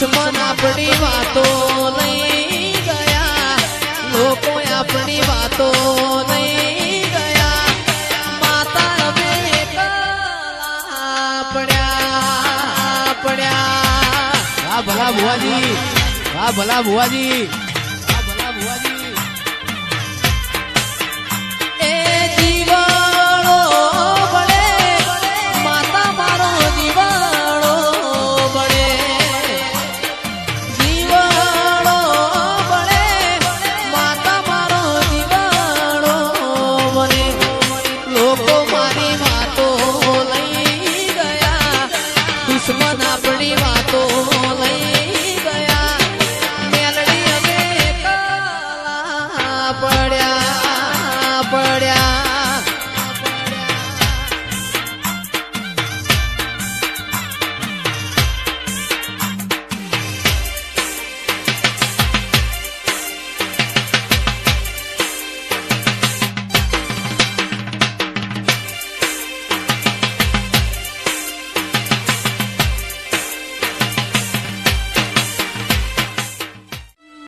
દુશ્મન આપણી વાતો નહીં ગયા. લોકો આપણી વાતો નહીં ગયા. માતા એકલા પડ્યા પડ્યા. વાહ ભલા ભુવાજી, વાહ ભલા ભુવાજી. દુશ્મન આપણી વાતો લઈ